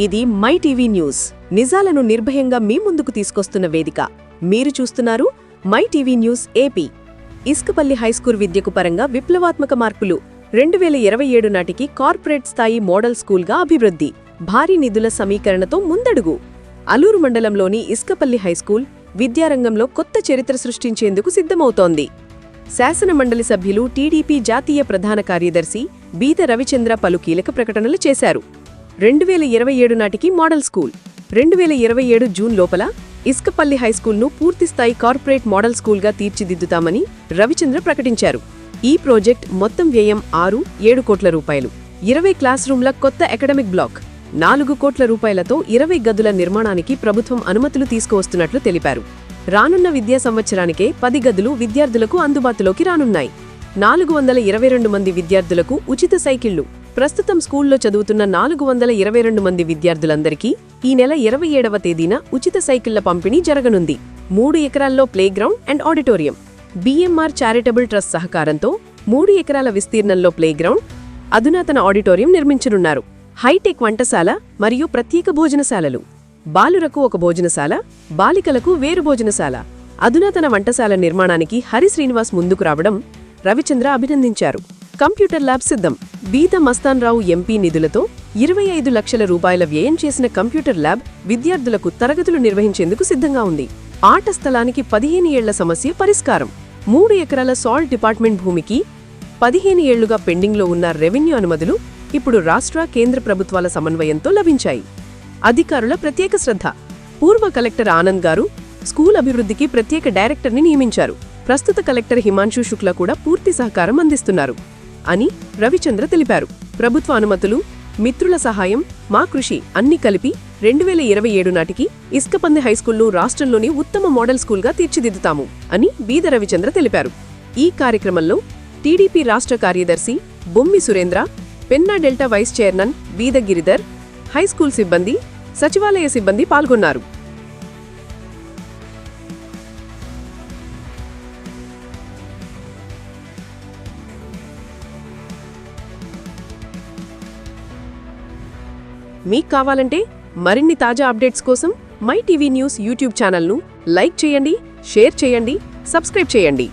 ఇది my TV news. నిజాలను నిర్భయంగా మీ ముందుకు తీసుకొస్తున్న వేదిక. మీరు చూస్తున్నారు my TV news AP. Isukapalli high school విద్యకు పరంగా విప్లవాత్మక మార్పులు. రెండు వేల ఇరవై ఏడు నాటికి కార్పొరేట్ స్థాయి మోడల్ స్కూల్గా అభివృద్ధి. భారీ నిధుల సమీకరణతో ముందడుగు. అలూరు మండలంలోని ఇసుకపల్లి హైస్కూల్ విద్యారంగంలో కొత్త చరిత్ర సృష్టించేందుకు సిద్ధమవుతోంది. శాసన మండలి సభ్యులు టీడీపీ జాతీయ ప్రధాన కార్యదర్శి బీద రవిచంద్ర పలు కీలక ప్రకటనలు చేశారు. రెండు వేల ఇరవై ఏడు నాటికి మోడల్ స్కూల్. రెండు వేల ఇరవై ఏడు జూన్ లోపల ఇసుకపల్లి హైస్కూల్ను పూర్తిస్థాయి కార్పొరేట్ మోడల్ స్కూల్గా తీర్చిదిద్దుతామని రవిచంద్ర ప్రకటించారు. ఈ ప్రాజెక్ట్ మొత్తం వ్యయం ఆరు ఏడు కోట్ల రూపాయలు. ఇరవై క్లాస్ రూమ్ల కొత్త అకాడమిక్ బ్లాక్. నాలుగు కోట్ల రూపాయలతో ఇరవై గదుల నిర్మాణానికి ప్రభుత్వం అనుమతులు తీసుకువస్తున్నట్లు తెలిపారు. రానున్న విద్యా సంవత్సరానికే పది గదులు విద్యార్థులకు అందుబాటులోకి రానున్నాయి. నాలుగు వందల ఇరవై రెండు మంది విద్యార్థులకు ఉచిత సైకిళ్ళు ప్రస్తుతం స్కూల్లో చదువుతున్న నాలుగు వందల ఇరవై రెండు మంది విద్యార్థులందరికీ ఈ నెల ఇరవై ఏడవ తేదీన ఉచిత సైకిళ్ళ పంపిణీ జరగనుంది. మూడు ఎకరాల్లో playground and auditorium BMR charitable trust సహకారంతో మూడు ఎకరాల విస్తీర్ణంలో ప్లేగ్రౌండ్ అధునాతన ఆడిటోరియం నిర్మించనున్నారు. హైటెక్ వంటశాల మరియు ప్రత్యేక భోజనశాలలు బాలురకు ఒక భోజనశాల బాలికలకు వేరు భోజనశాల అధునాతన వంటశాల నిర్మాణానికి హరి శ్రీనివాస్ ముందుకు రావడం రవిచంద్ర అభినందించారు. కంప్యూటర్ ల్యాబ్ సిద్ధం. బీద మస్తాన్రావు ఎంపీ నిధులతో ఇరవై ఐదు లక్షల రూపాయల వ్యయం చేసిన కంప్యూటర్ ల్యాబ్ విద్యార్థులకు తరగతులు నిర్వహించేందుకు సిద్ధంగా ఉంది. ఆట స్థలానికి పదిహేను ఏళ్ళ సమస్య పరిష్కారం. మూడు ఎకరాల సాల్ట్ డిపార్ట్మెంట్ భూమికి పదిహేను ఏళ్ళుగా పెండింగ్లో ఉన్న రెవెన్యూ అనుమతులు ఇప్పుడు రాష్ట్ర కేంద్ర ప్రభుత్వాల సమన్వయంతో లభించాయి. అధికారుల ప్రత్యేక శ్రద్ధ. పూర్వ కలెక్టర్ ఆనంద్ గారు స్కూల్ అభివృద్ధికి ప్రత్యేక డైరెక్టర్ని నియమించారు. ప్రస్తుత కలెక్టర్ హిమాంశు శుక్ల కూడా పూర్తి సహకారం అందిస్తున్నారు. అని రవిచంద్ర తెలిపారు. ప్రభుత్వ అనుమతులు మిత్రుల సహాయం మా కృషి అన్ని కలిపి రెండు వేల ఇరవై ఏడు నాటికి ఇస్కపంది హైస్కూల్ను రాష్ట్రంలోని ఉత్తమ మోడల్ స్కూల్గా తీర్చిదిద్దుతాము అని బీద రవిచంద్ర తెలిపారు. ఈ కార్యక్రమంలో టీడీపీ రాష్ట్ర కార్యదర్శి Bommi Surendra Penna delta vice chairman Beeda Giridhar high school సిబ్బంది సచివాలయ సిబ్బంది పాల్గొన్నారు. మీకు కావాలంటే మరిన్ని తాజా అప్డేట్స్ కోసం మై టీవీ న్యూస్ యూట్యూబ్ ఛానల్ను లైక్ చేయండి షేర్ చేయండి సబ్స్క్రైబ్ చేయండి.